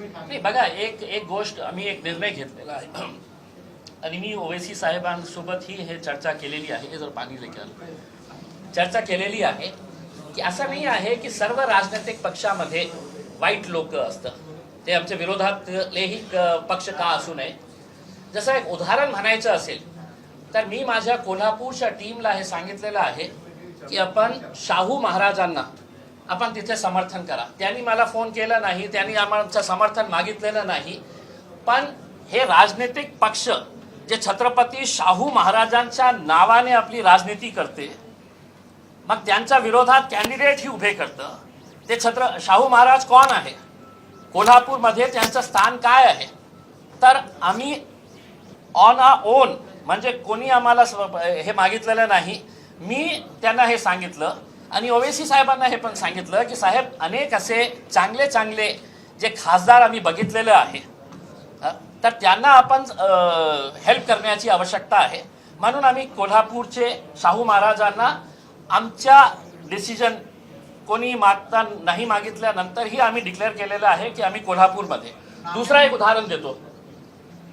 नाही बघा एक एक गोष्ट आम्ही एक निर्णय घेतलेला आहे. आणि मी ओवेसी साहेबांसोबत ही हे चर्चा केलेली आहे हे जर पाणी लेके चर्चा केलेली आहे की असं नाही आहे की सर्व राजनैतिक पक्षामध्ये वाईट लोक असतं ते आमच्या विरोधातलेही पक्ष का असू नये. जसं एक उदाहरण म्हणायचं असेल तर मी माझ्या कोल्हापूरच्या टीमला हे सांगितलेलं आहे की आपण शाहू महाराजांना आपण तिथे समर्थन करा. त्यांनी मला फोन केला नाही त्यांनी आमचं समर्थन मागितलेलं नाही. पण हे राजनैतिक पक्ष जे छत्रपती शाहू महाराजांच्या नावाने आपली राजनीती करते मग त्यांच्या विरोधात कॅन्डिडेट ही उभे करतं. ते छत्र शाहू महाराज कोण आहे? कोल्हापूरमध्ये त्यांचं स्थान काय आहे? तर आम्ही ऑन अ ओन म्हणजे कोणी आम्हाला हे मागितलेलं नाही. मी त्यांना हे सांगितलं आणि ओवेसी साहेबांना हे पण सांगितलं की साहेब अनेक असे चांगले चांगले जे खासदार आम्ही बघितलेले आहे तर त्यांना आपण हेल्प करण्याची आवश्यकता आहे. म्हणून आम्ही कोल्हापूरचे शाहू महाराजांना आमच्या डिसिजन कोणी मागता नाही मागितल्यानंतरही आम्ही डिक्लेअर केलेलं आहे की आम्ही कोल्हापूरमध्ये. दुसरा एक उदाहरण देतो.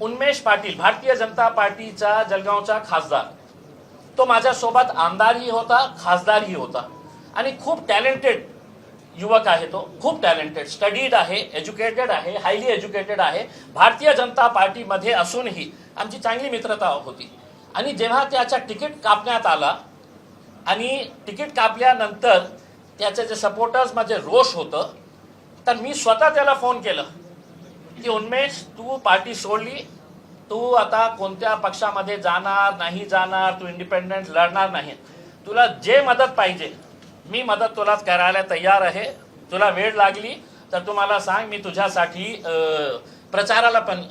उन्मेष पाटील भारतीय जनता पार्टीचा जळगावचा खासदार. तो माझ्यासोबत आमदारही होता खासदारही होता. आणि खूप टॅलेंटेड युवक आहे तो खूप टॅलेंटेड स्टडीड आहे एज्युकेटेड आहे हायली एज्युकेटेड आहे भारतीय जनता पार्टीमध्ये असूनही आमची चांगली मित्रता होती. आणि जेव्हा त्याचा तिकीट कापण्यात आला आणि तिकीट कापल्यानंतर त्याचे जे सपोर्टर्स माझे रोष होतं तर मी स्वतः त्याला फोन केलं की उन्मेष तू पार्टी सोडली तू आता कोणत्या पक्षामध्ये जाणार नाही जाणार तू इंडिपेंडेंट लढणार नाही. तुला जे मदत पाहिजे मी मदत तुला करायला तयार आहे. तुला वेळ लागली तर तू मला सांग मी तुझ्यासाठी प्रचाराला पण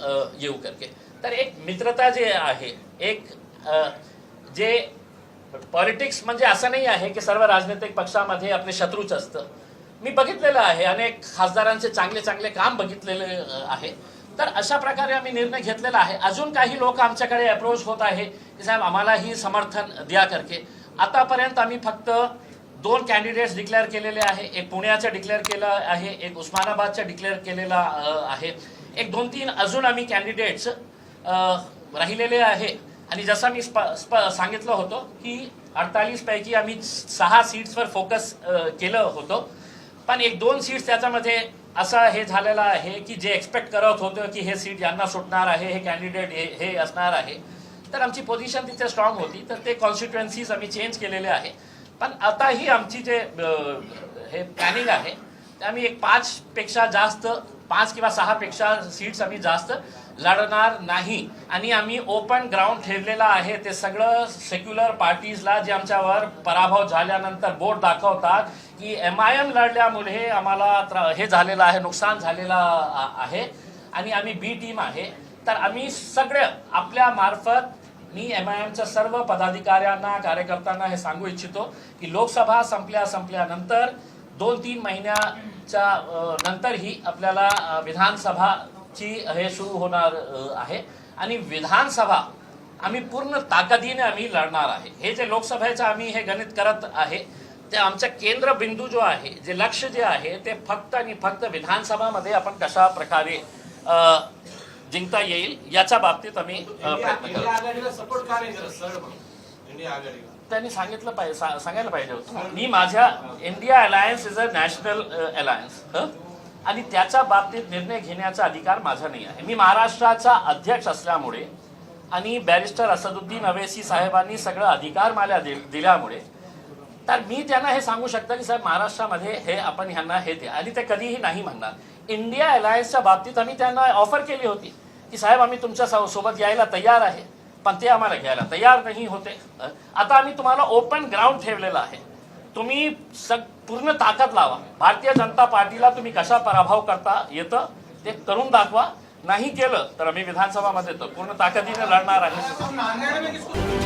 येऊ करके तर एक मित्रता जे आहे एक जे पॉलिटिक्स म्हणजे असं नाही आहे की सर्व राजनैतिक पक्षामध्ये आपले शत्रूच असतं. मी बघितलेलं आहे अनेक खासदारांचे चांगले चांगले काम बघितलेले आहे. तर अशा प्रकारे आम्ही निर्णय घेतलेला आहे. अजून काही लोक आमच्याकडे अप्रोच होत आहे की साहेब आम्हालाही समर्थन द्या करके. आतापर्यंत आम्ही फक्त दोन कॅन्डिडेट्स डिक्लेअर केलेले आहे. एक पुण्याचं डिक्लेअर केलं आहे एक उस्मानाबादचं डिक्लेअर केलेला आहे. एक दोन तीन अजून आम्ही कॅन्डिडेट्स राहिलेले आहे. आणि जसं मी स्प स्प सांगितलं होतं की अडतालीस पैकी आम्ही सहा सीट्सवर फोकस केलं होतं. पण एक दोन सीट्स त्याच्यामध्ये असं हे झालेलं आहे की जे एक्सपेक्ट करत होतं की हे सीट यांना सुटणार आहे हे कॅन्डिडेट हे हे असणार आहे. तर आमची पोझिशन तिथे स्ट्रॉंग होती. तर ते कॉन्स्टिट्युएन्सीज आम्ही चेंज केलेले आहे. पण आताही आमची जे हे प्लॅनिंग आहे ते आम्ही एक पाचपेक्षा जास्त पाच किंवा सहापेक्षा सीट्स आम्ही जास्त लढणार नाही. आणि आम्ही ओपन ग्राउंड ठेवलेला आहे ते सगळं सेक्युलर पार्टीजला जे आमच्यावर पराभव झाल्यानंतर बोट दाखवतात की एम आय एम लढल्यामुळे आम्हाला हे झालेलं आहे नुकसान झालेलं आहे. आणि आम्ही बी टीम आहे. तर आम्ही सगळं आपल्या मार्फत मी एम आय एमच्या सर्व पदाधिकाऱ्यांना कार्यकर्त्यांना हे सांगू इच्छितो की लोकसभा संपल्या संपल्यानंतर दोन तीन महिन्याच्या नंतरही आपल्याला विधानसभाची हे सुरू होणार आहे. आणि विधानसभा आम्ही पूर्ण ताकदीने आम्ही लढणार आहे. हे जे लोकसभेचं आम्ही हे गणित करत आहे ते आमचा केंद्र बिंदू जो आहे जे लक्ष जे आहे ते फक्त आणि फक्त विधानसभामध्ये आपण कशा प्रकारे जिंकता येईल याच्या बाबतीत आम्ही प्रयत्न त्यांनी सांगितलं पाहिजे सांगायला पाहिजे होतं. मी माझ्या India alliance is a national alliance आणि त्याच्या बाबतीत निर्णय घेण्याचा अधिकार माझा नाही आहे. मी महाराष्ट्राचा अध्यक्ष असल्यामुळे आणि बॅरिस्टर असदुद्दीन अवेसी साहेबांनी सगळं अधिकार मला दि- दिल्यामुळे तर मी त्यांना हे सांगू शकतो की साहेब महाराष्ट्रामध्ये हे आपण ह्यांना हे द्या आणि ते कधीही नाही म्हणणार. इंडिया अलायन्सच्या बाबतीत आम्ही त्यांना ऑफर केली होती की साहेब आम्ही तुमच्यासोबत यायला तयार आहे पण ते आम्हाला घ्यायला तयार नाही होते. आता आम्ही तुम्हाला ओपन ग्राउंड ठेवलेलं आहे. तुम्ही सग पूर्ण ताकद लावा. भारतीय जनता पार्टीला तुम्ही कशा पराभव करता येतं ते करून दाखवा. नाही केलं तर आम्ही विधानसभामध्ये येतो पूर्ण ताकदीने लढणार आहे.